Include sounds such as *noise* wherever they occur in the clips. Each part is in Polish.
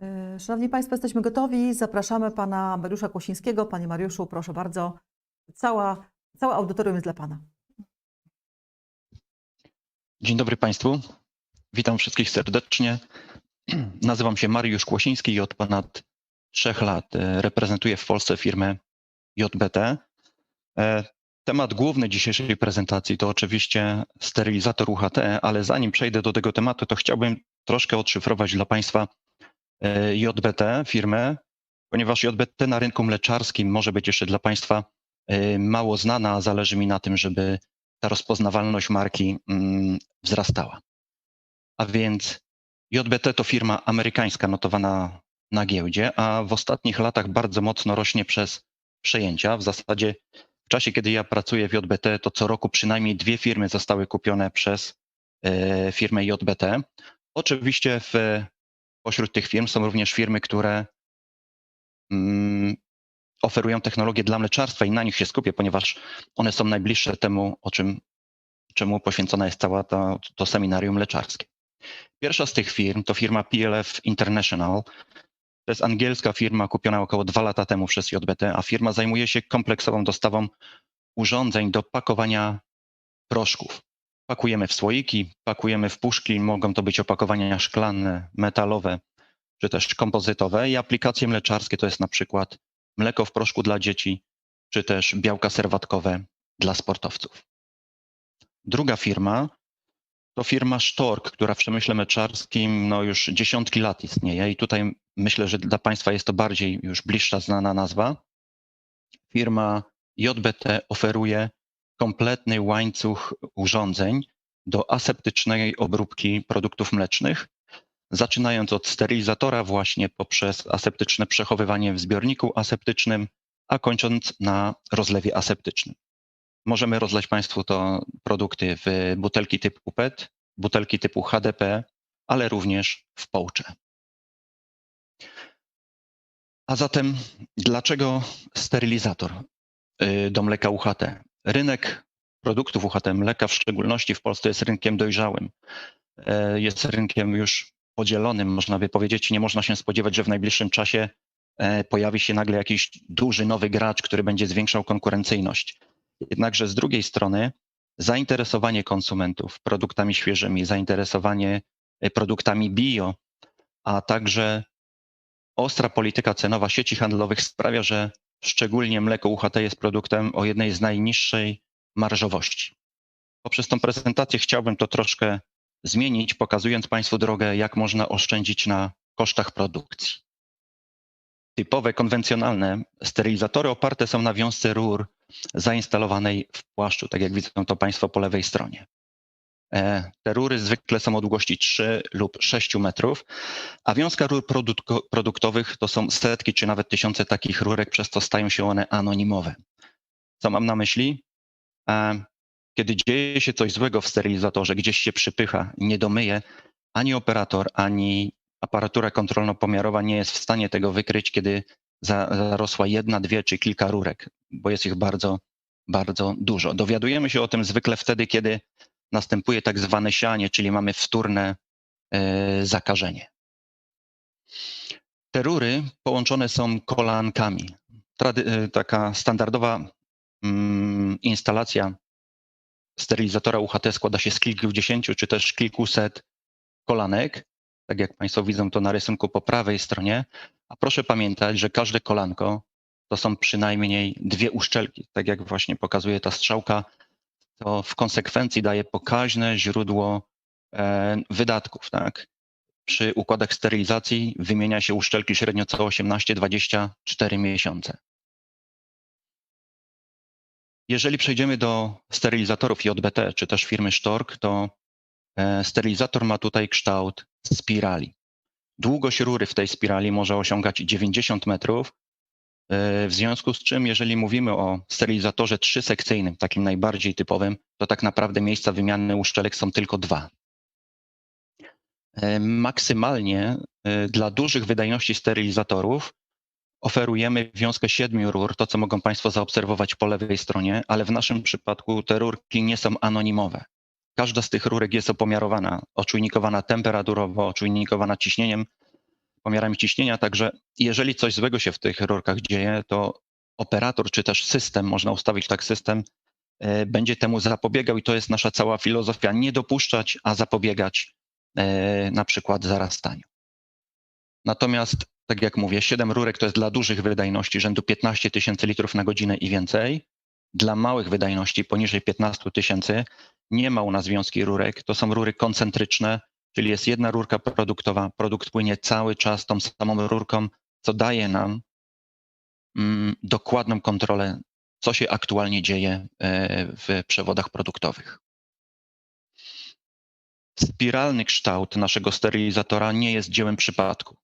E, Szanowni Państwo, jesteśmy gotowi. Zapraszamy Pana Mariusza Kłosińskiego. Panie Mariuszu, proszę bardzo. Cała, całe audytorium jest dla Pana. Dzień dobry Państwu. Witam wszystkich serdecznie. *clears throat* Nazywam się Mariusz Kłosiński i od ponad trzech lat e, reprezentuję w Polsce firmę JBT. E, Temat główny dzisiejszej prezentacji to oczywiście sterylizator UHT, ale zanim przejdę do tego tematu, to chciałbym troszkę odszyfrować dla Państwa JBT, firmę, ponieważ JBT na rynku mleczarskim może być jeszcze dla Państwa e, mało znana, zależy mi na tym, żeby ta rozpoznawalność marki mm, wzrastała. A więc JBT to firma amerykańska notowana na giełdzie, a w ostatnich latach bardzo mocno rośnie przez przejęcia. W zasadzie w czasie, kiedy ja pracuję w JBT, to co roku przynajmniej dwie firmy zostały kupione przez e, firmę JBT. Oczywiście w, pośród tych firm są również firmy, które mm, oferują technologie dla mleczarstwa i na nich się skupię, ponieważ one są najbliższe temu, o czym, czemu poświęcona jest cała to, to seminarium mleczarskie. Pierwsza z tych firm to firma PLF International. To jest angielska firma kupiona około dwa lata temu przez JBT, a firma zajmuje się kompleksową dostawą urządzeń do pakowania proszków. Pakujemy w słoiki, pakujemy w puszki, mogą to być opakowania szklane, metalowe czy też kompozytowe i aplikacje mleczarskie to jest na przykład mleko w proszku dla dzieci, czy też białka serwatkowe dla sportowców. Druga firma to firma Sztork, która w przemyśle mleczarskim no już dziesiątki lat istnieje i tutaj myślę, że dla Państwa jest to bardziej już bliższa znana nazwa. Firma JBT oferuje kompletny łańcuch urządzeń do aseptycznej obróbki produktów mlecznych, zaczynając od sterylizatora właśnie poprzez aseptyczne przechowywanie w zbiorniku aseptycznym, a kończąc na rozlewie aseptycznym. Możemy rozlać Państwu to produkty w butelki typu PET, butelki typu HDP, ale również w poucze. A zatem dlaczego sterylizator y, do mleka UHT? Rynek produktów UHT, mleka w szczególności w Polsce jest rynkiem dojrzałym. E, Jest rynkiem już podzielonym, można by powiedzieć. Nie można się spodziewać, że w najbliższym czasie e, pojawi się nagle jakiś duży nowy gracz, który będzie zwiększał konkurencyjność. Jednakże z drugiej strony zainteresowanie konsumentów produktami świeżymi, zainteresowanie e, produktami bio, a także ostra polityka cenowa sieci handlowych sprawia, że szczególnie mleko UHT jest produktem o jednej z najniższej marżowości. Poprzez tą prezentację chciałbym to troszkę zmienić, pokazując Państwu drogę, jak można oszczędzić na kosztach produkcji. Typowe, konwencjonalne sterylizatory oparte są na wiązce rur zainstalowanej w płaszczu, tak jak widzą to Państwo po lewej stronie. E, Te rury zwykle są o długości 3 lub 6 metrów, a wiązka rur produkto- produktowych to są setki czy nawet tysiące takich rurek, przez co stają się one anonimowe. Co mam na myśli? E, Kiedy dzieje się coś złego w sterylizatorze, gdzieś się przypycha, nie domyje, ani operator, ani aparatura kontrolno-pomiarowa nie jest w stanie tego wykryć, kiedy za- zarosła jedna, dwie czy kilka rurek, bo jest ich bardzo, bardzo dużo. Dowiadujemy się o tym zwykle wtedy, kiedy następuje tak zwane sianie, czyli mamy wtórne e, zakażenie. Te rury połączone są kolankami. E, taka standardowa mm, instalacja sterylizatora UHT składa się z kilkudziesięciu czy też kilkuset kolanek. Tak jak Państwo widzą to na rysunku po prawej stronie. A proszę pamiętać, że każde kolanko to są przynajmniej dwie uszczelki. Tak jak właśnie pokazuje ta strzałka, to w konsekwencji daje pokaźne źródło e, wydatków. Tak? Przy układach sterylizacji wymienia się uszczelki średnio co 18-24 miesiące. Jeżeli przejdziemy do sterylizatorów JBT, czy też firmy Stork, to e, sterylizator ma tutaj kształt spirali. Długość rury w tej spirali może osiągać 90 metrów, w związku z czym, jeżeli mówimy o sterylizatorze trzysekcyjnym, takim najbardziej typowym, to tak naprawdę miejsca wymiany uszczelek są tylko dwa. E, Maksymalnie e, dla dużych wydajności sterylizatorów oferujemy wiązkę siedmiu rur, to co mogą Państwo zaobserwować po lewej stronie, ale w naszym przypadku te rurki nie są anonimowe. Każda z tych rurek jest opomiarowana, oczujnikowana temperaturowo, oczujnikowana ciśnieniem, pomiarami ciśnienia, także jeżeli coś złego się w tych rurkach dzieje, to operator czy też system, można ustawić tak system, e, będzie temu zapobiegał i to jest nasza cała filozofia, nie dopuszczać, a zapobiegać e, na przykład zarastaniu. Natomiast, tak jak mówię, 7 rurek to jest dla dużych wydajności rzędu 15 tysięcy litrów na godzinę i więcej. Dla małych wydajności poniżej 15 tysięcy nie ma u nas wiązki rurek. To są rury koncentryczne, czyli jest jedna rurka produktowa. Produkt płynie cały czas tą samą rurką, co daje nam mm, dokładną kontrolę, co się aktualnie dzieje e, w przewodach produktowych. Spiralny kształt naszego sterylizatora nie jest dziełem przypadku.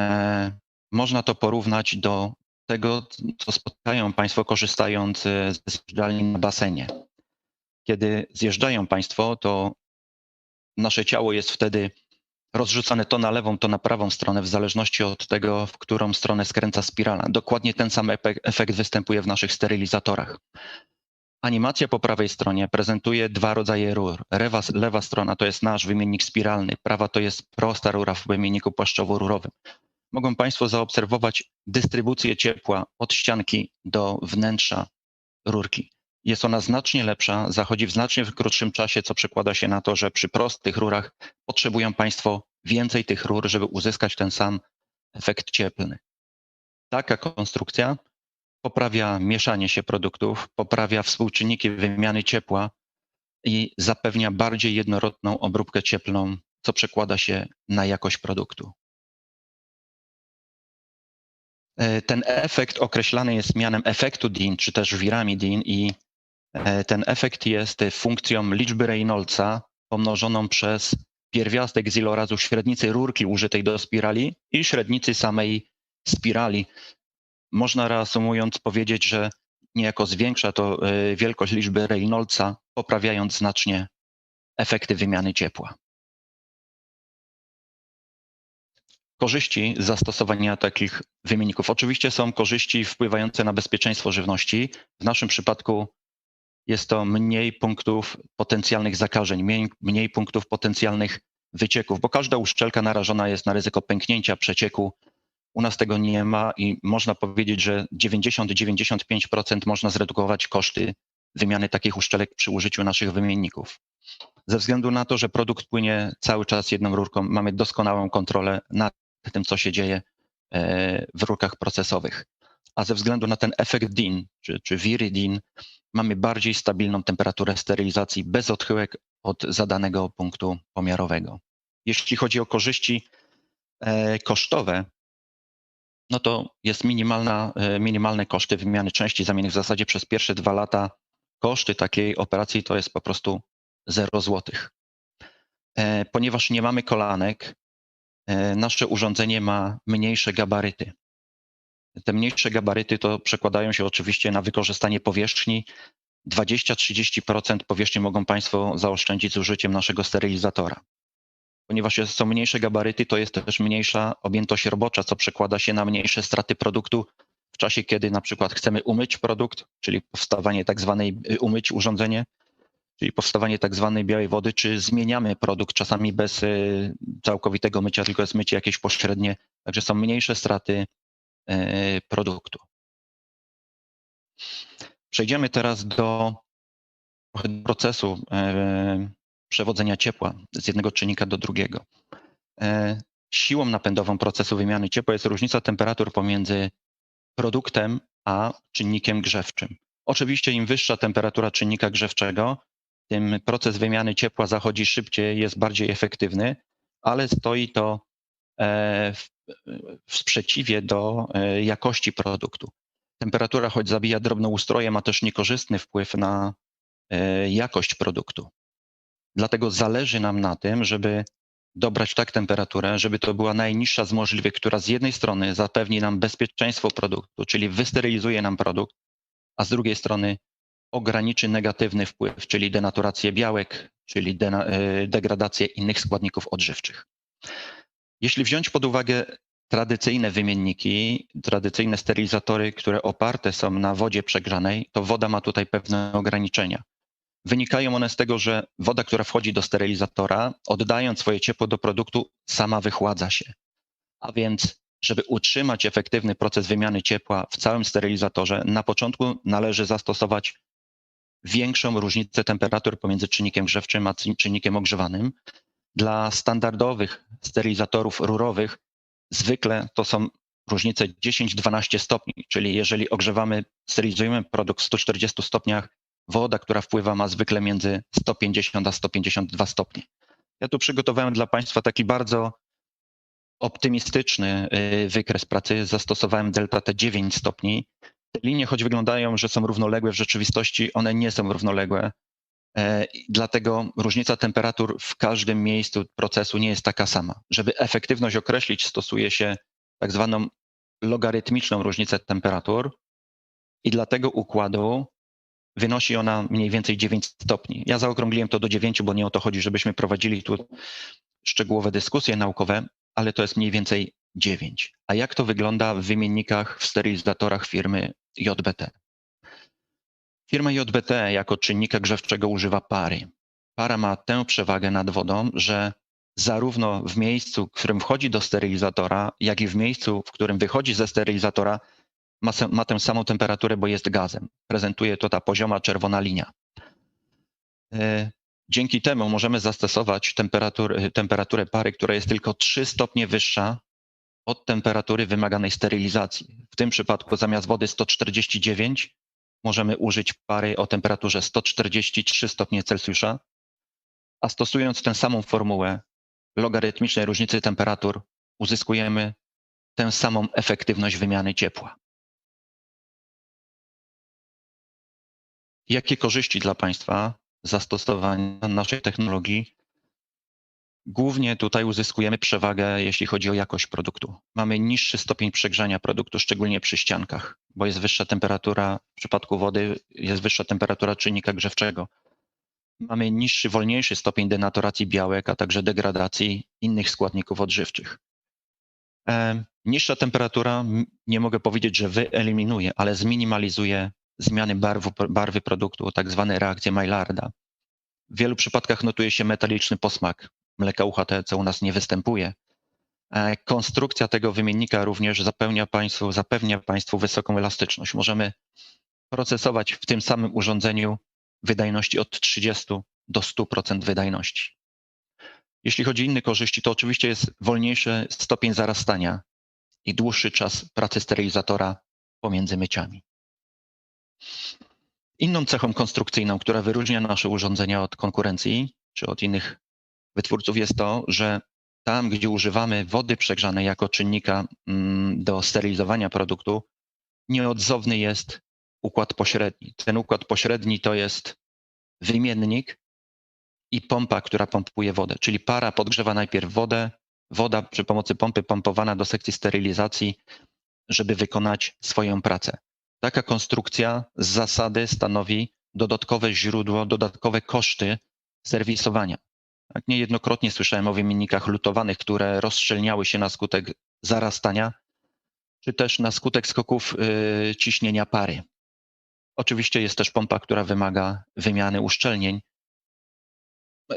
E, Można to porównać do tego, co spotkają Państwo korzystając e, ze zjeżdżalni na basenie. Kiedy zjeżdżają Państwo, to nasze ciało jest wtedy rozrzucane to na lewą, to na prawą stronę, w zależności od tego, w którą stronę skręca spirala. Dokładnie ten sam efekt występuje w naszych sterylizatorach. Animacja po prawej stronie prezentuje dwa rodzaje rur. Lewa, lewa strona to jest nasz wymiennik spiralny, prawa to jest prosta rura w wymienniku płaszczowo-rurowym. Mogą Państwo zaobserwować dystrybucję ciepła od ścianki do wnętrza rurki. Jest ona znacznie lepsza, zachodzi w znacznie krótszym czasie, co przekłada się na to, że przy prostych rurach potrzebują Państwo więcej tych rur, żeby uzyskać ten sam efekt cieplny. Taka konstrukcja poprawia mieszanie się produktów, poprawia współczynniki wymiany ciepła i zapewnia bardziej jednorodną obróbkę cieplną, co przekłada się na jakość produktu. E, Ten efekt określany jest mianem efektu DIN, czy też wirami DIN i ten efekt jest funkcją liczby Reynoldsa pomnożoną przez pierwiastek z ilorazu średnicy rurki użytej do spirali i średnicy samej spirali. Można reasumując powiedzieć, że niejako zwiększa to e, wielkość liczby Reynoldsa, poprawiając znacznie efekty wymiany ciepła. Korzyści zastosowania takich wymienników. Oczywiście są korzyści wpływające na bezpieczeństwo żywności. W naszym przypadku jest to mniej punktów potencjalnych zakażeń, mniej, mniej punktów potencjalnych wycieków, bo każda uszczelka narażona jest na ryzyko pęknięcia, przecieku. U nas tego nie ma i można powiedzieć, że 90-95% można zredukować koszty wymiany takich uszczelek przy użyciu naszych wymienników. Ze względu na to, że produkt płynie cały czas jedną rurką, mamy doskonałą kontrolę nad tym, co się dzieje e, w rurkach procesowych. A ze względu na ten efekt DIN, czy, czy wiry DIN, mamy bardziej stabilną temperaturę sterylizacji bez odchyłek od zadanego punktu pomiarowego. Jeśli chodzi o korzyści e, kosztowe, no to jest minimalna, e, minimalne koszty wymiany części zamiennych. W zasadzie przez pierwsze dwa lata koszty takiej operacji to jest po prostu 0 złotych. E, Ponieważ nie mamy kolanek, e, nasze urządzenie ma mniejsze gabaryty. Te mniejsze gabaryty to przekładają się oczywiście na wykorzystanie powierzchni. 20-30% powierzchni mogą Państwo zaoszczędzić z użyciem naszego sterylizatora. Ponieważ są mniejsze gabaryty, to jest też mniejsza objętość robocza, co przekłada się na mniejsze straty produktu w czasie, kiedy na przykład chcemy umyć produkt, czyli powstawanie tak zwanej, y, umyć urządzenie, czyli powstawanie tak zwanej białej wody, czy zmieniamy produkt czasami bez y, całkowitego mycia, tylko jest mycie jakieś pośrednie, także są mniejsze straty produktu. Przejdziemy teraz do procesu e, przewodzenia ciepła z jednego czynnika do drugiego. E, Siłą napędową procesu wymiany ciepła jest różnica temperatur pomiędzy produktem a czynnikiem grzewczym. Oczywiście im wyższa temperatura czynnika grzewczego, tym proces wymiany ciepła zachodzi szybciej, jest bardziej efektywny, ale stoi to e, w, w sprzeciwie do e, jakości produktu. Temperatura, choć zabija drobnoustroje, ma też niekorzystny wpływ na e, jakość produktu. Dlatego zależy nam na tym, żeby dobrać tak temperaturę, żeby to była najniższa z możliwych, która z jednej strony zapewni nam bezpieczeństwo produktu, czyli wysterylizuje nam produkt, a z drugiej strony ograniczy negatywny wpływ, czyli denaturację białek, czyli dena- e, degradację innych składników odżywczych. Jeśli wziąć pod uwagę tradycyjne wymienniki, tradycyjne sterylizatory, które oparte są na wodzie przegrzanej, to woda ma tutaj pewne ograniczenia. Wynikają one z tego, że woda, która wchodzi do sterylizatora, oddając swoje ciepło do produktu, sama wychładza się. A więc, żeby utrzymać efektywny proces wymiany ciepła w całym sterylizatorze, na początku należy zastosować większą różnicę temperatur pomiędzy czynnikiem grzewczym a czynnikiem ogrzewanym. Dla standardowych sterylizatorów rurowych zwykle to są różnice 10-12 stopni, czyli jeżeli ogrzewamy, sterylizujemy produkt w 140 stopniach, woda, która wpływa ma zwykle między 150 a 152 stopnie. Ja tu przygotowałem dla Państwa taki bardzo optymistyczny y, wykres pracy. Zastosowałem delta T 9 stopni. Te linie, choć wyglądają, że są równoległe, w rzeczywistości one nie są równoległe. E, Dlatego różnica temperatur w każdym miejscu procesu nie jest taka sama. Żeby efektywność określić, stosuje się tak zwaną logarytmiczną różnicę temperatur i dla tego układu wynosi ona mniej więcej 9 stopni. Ja zaokrągliłem to do 9, bo nie o to chodzi, żebyśmy prowadzili tu szczegółowe dyskusje naukowe, ale to jest mniej więcej 9. A jak to wygląda w wymiennikach w sterylizatorach firmy JBT? Firma JBT jako czynnika grzewczego używa pary. Para ma tę przewagę nad wodą, że zarówno w miejscu, w którym wchodzi do sterylizatora, jak i w miejscu, w którym wychodzi ze sterylizatora, ma, ma tę samą temperaturę, bo jest gazem. Prezentuje to ta pozioma czerwona linia. E, Dzięki temu możemy zastosować temperatur, temperaturę pary, która jest tylko 3 stopnie wyższa od temperatury wymaganej sterylizacji. W tym przypadku zamiast wody 149 możemy użyć pary o temperaturze 143 stopnie Celsjusza, a stosując tę samą formułę logarytmicznej różnicy temperatur uzyskujemy tę samą efektywność wymiany ciepła. Jakie korzyści dla Państwa zastosowania naszej technologii? Głównie tutaj uzyskujemy przewagę, jeśli chodzi o jakość produktu. Mamy niższy stopień przegrzania produktu, szczególnie przy ściankach, bo jest wyższa temperatura, w przypadku wody jest wyższa temperatura czynnika grzewczego. Mamy niższy, wolniejszy stopień denaturacji białek, a także degradacji innych składników odżywczych. E, niższa temperatura, nie mogę powiedzieć, że wyeliminuje, ale zminimalizuje zmiany barwy produktu, tak zwane reakcje Maillarda. W wielu przypadkach notuje się metaliczny posmak mleka co u nas nie występuje. E, Konstrukcja tego wymiennika również zapewnia Państwu, zapewnia Państwu wysoką elastyczność. Możemy procesować w tym samym urządzeniu wydajności od 30 do 100% wydajności. Jeśli chodzi o inne korzyści, to oczywiście jest wolniejszy stopień zarastania i dłuższy czas pracy sterylizatora pomiędzy myciami. Inną cechą konstrukcyjną, która wyróżnia nasze urządzenia od konkurencji czy od innych wytwórców, jest to, że tam, gdzie używamy wody przegrzanej jako czynnika mm, do sterylizowania produktu, nieodzowny jest układ pośredni. Ten układ pośredni to jest wymiennik i pompa, która pompuje wodę, czyli para podgrzewa najpierw wodę, woda przy pomocy pompy pompowana do sekcji sterylizacji, żeby wykonać swoją pracę. Taka konstrukcja z zasady stanowi dodatkowe źródło, dodatkowe koszty serwisowania. Niejednokrotnie słyszałem o wymiennikach lutowanych, które rozszczelniały się na skutek zarastania, czy też na skutek skoków y, ciśnienia pary. Oczywiście jest też pompa, która wymaga wymiany uszczelnień.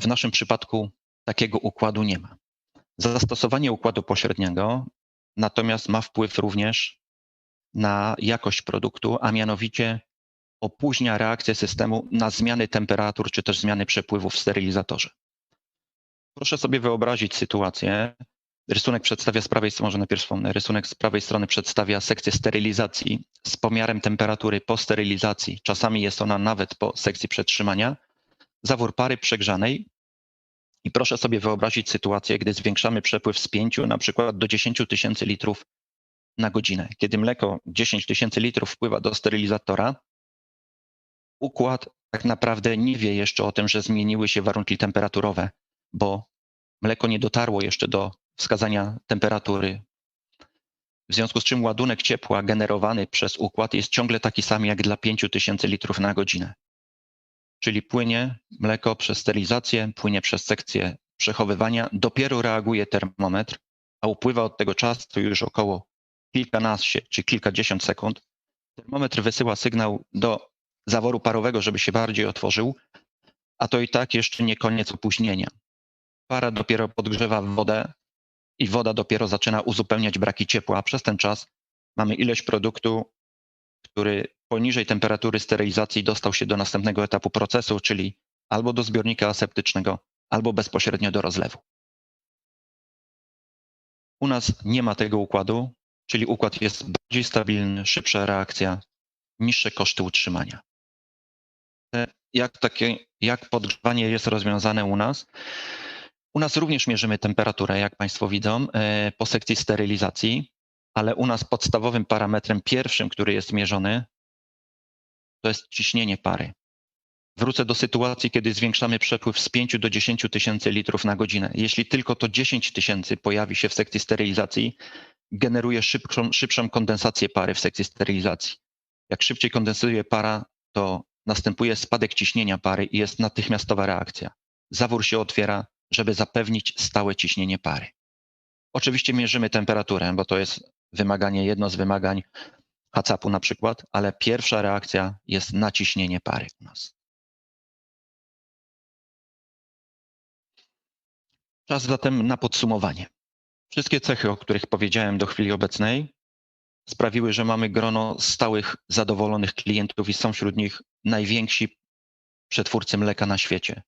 W naszym przypadku takiego układu nie ma. Zastosowanie układu pośredniego natomiast ma wpływ również na jakość produktu, a mianowicie opóźnia reakcję systemu na zmiany temperatur czy też zmiany przepływu w sterylizatorze. Proszę sobie wyobrazić sytuację. Rysunek przedstawia z prawej strony, może najpierw wspomnę, rysunek z prawej strony przedstawia sekcję sterylizacji z pomiarem temperatury po sterylizacji. Czasami jest ona nawet po sekcji przetrzymania. Zawór pary przegrzanej. I proszę sobie wyobrazić sytuację, gdy zwiększamy przepływ z 5 na przykład do 10 tysięcy litrów na godzinę. Kiedy mleko 10 tysięcy litrów wpływa do sterylizatora, układ tak naprawdę nie wie jeszcze o tym, że zmieniły się warunki temperaturowe, bo mleko nie dotarło jeszcze do wskazania temperatury. W związku z czym ładunek ciepła generowany przez układ jest ciągle taki sam jak dla 5000 litrów na godzinę. Czyli płynie mleko przez sterylizację, płynie przez sekcję przechowywania, dopiero reaguje termometr, a upływa od tego czasu już około kilkanaście czy kilkadziesiąt sekund. Termometr wysyła sygnał do zaworu parowego, żeby się bardziej otworzył, a to i tak jeszcze nie koniec opóźnienia. Para dopiero podgrzewa wodę i woda dopiero zaczyna uzupełniać braki ciepła, przez ten czas mamy ilość produktu, który poniżej temperatury sterylizacji dostał się do następnego etapu procesu, czyli albo do zbiornika aseptycznego, albo bezpośrednio do rozlewu. U nas nie ma tego układu, czyli układ jest bardziej stabilny, szybsza reakcja, niższe koszty utrzymania. Jak, takie, jak podgrzewanie jest rozwiązane u nas? U nas również mierzymy temperaturę, jak Państwo widzą, e, po sekcji sterylizacji, ale u nas podstawowym parametrem pierwszym, który jest mierzony, to jest ciśnienie pary. Wrócę do sytuacji, kiedy zwiększamy przepływ z 5 do 10 tysięcy litrów na godzinę. Jeśli tylko to 10 tysięcy pojawi się w sekcji sterylizacji, generuje szybszą, szybszą kondensację pary w sekcji sterylizacji. Jak szybciej kondensuje para, to następuje spadek ciśnienia pary i jest natychmiastowa reakcja. Zawór się otwiera, żeby zapewnić stałe ciśnienie pary. Oczywiście mierzymy temperaturę, bo to jest wymaganie, jedno z wymagań HACCP-u na przykład, ale pierwsza reakcja jest naciśnienie pary u nas. Czas zatem na podsumowanie. Wszystkie cechy, o których powiedziałem do chwili obecnej, sprawiły, że mamy grono stałych, zadowolonych klientów i są wśród nich najwięksi przetwórcy mleka na świecie.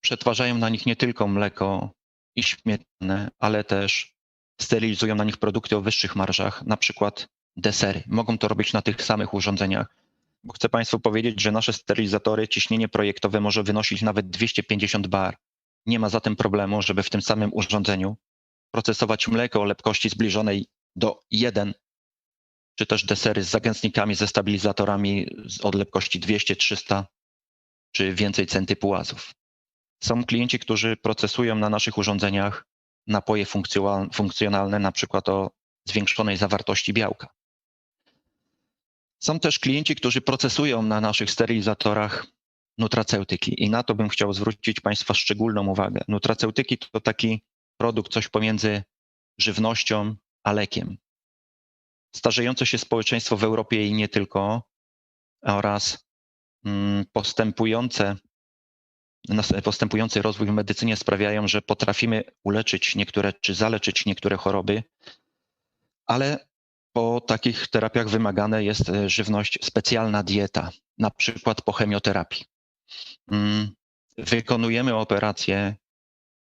Przetwarzają na nich nie tylko mleko i śmietanę, ale też sterylizują na nich produkty o wyższych marżach, na przykład desery. Mogą to robić na tych samych urządzeniach, bo chcę Państwu powiedzieć, że nasze sterylizatory ciśnienie projektowe może wynosić nawet 250 bar. Nie ma zatem problemu, żeby w tym samym urządzeniu procesować mleko o lepkości zbliżonej do 1, czy też desery z zagęstnikami, ze stabilizatorami od lepkości 200, 300 czy więcej centy pułazów. Są klienci, którzy procesują na naszych urządzeniach napoje funkcjonal- funkcjonalne, na przykład o zwiększonej zawartości białka. Są też klienci, którzy procesują na naszych sterylizatorach nutraceutyki i na to bym chciał zwrócić Państwa szczególną uwagę. Nutraceutyki to taki produkt, coś pomiędzy żywnością a lekiem. Starzejące się społeczeństwo w Europie i nie tylko oraz mm, postępujące, postępujący rozwój w medycynie sprawiają, że potrafimy uleczyć niektóre czy zaleczyć niektóre choroby, ale po takich terapiach wymagane jest e, żywność, specjalna dieta, na przykład po chemioterapii. Mm, Wykonujemy operacje,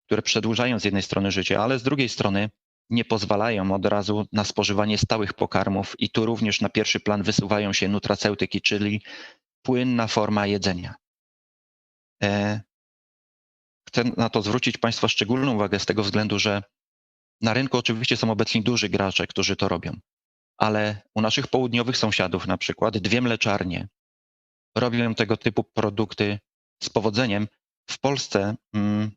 które przedłużają z jednej strony życie, ale z drugiej strony nie pozwalają od razu na spożywanie stałych pokarmów i tu również na pierwszy plan wysuwają się nutraceutyki, czyli płynna forma jedzenia. E, Chcę na to zwrócić Państwa szczególną uwagę z tego względu, że na rynku oczywiście są obecni duży gracze, którzy to robią, ale u naszych południowych sąsiadów, na przykład dwie mleczarnie, robią tego typu produkty z powodzeniem. W Polsce mm,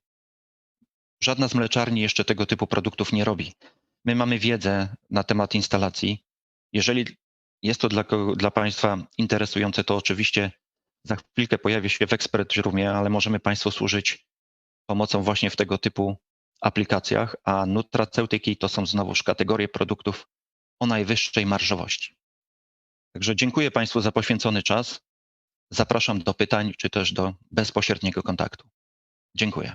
żadna z mleczarni jeszcze tego typu produktów nie robi. My mamy wiedzę na temat instalacji. Jeżeli jest to dla, dla Państwa interesujące, to oczywiście za chwilkę pojawię się w Expert Roomie, ale możemy Państwu służyć pomocą właśnie w tego typu aplikacjach, a nutraceutyki to są znowuż kategorie produktów o najwyższej marżowości. Także dziękuję Państwu za poświęcony czas. Zapraszam do pytań czy też do bezpośredniego kontaktu. Dziękuję.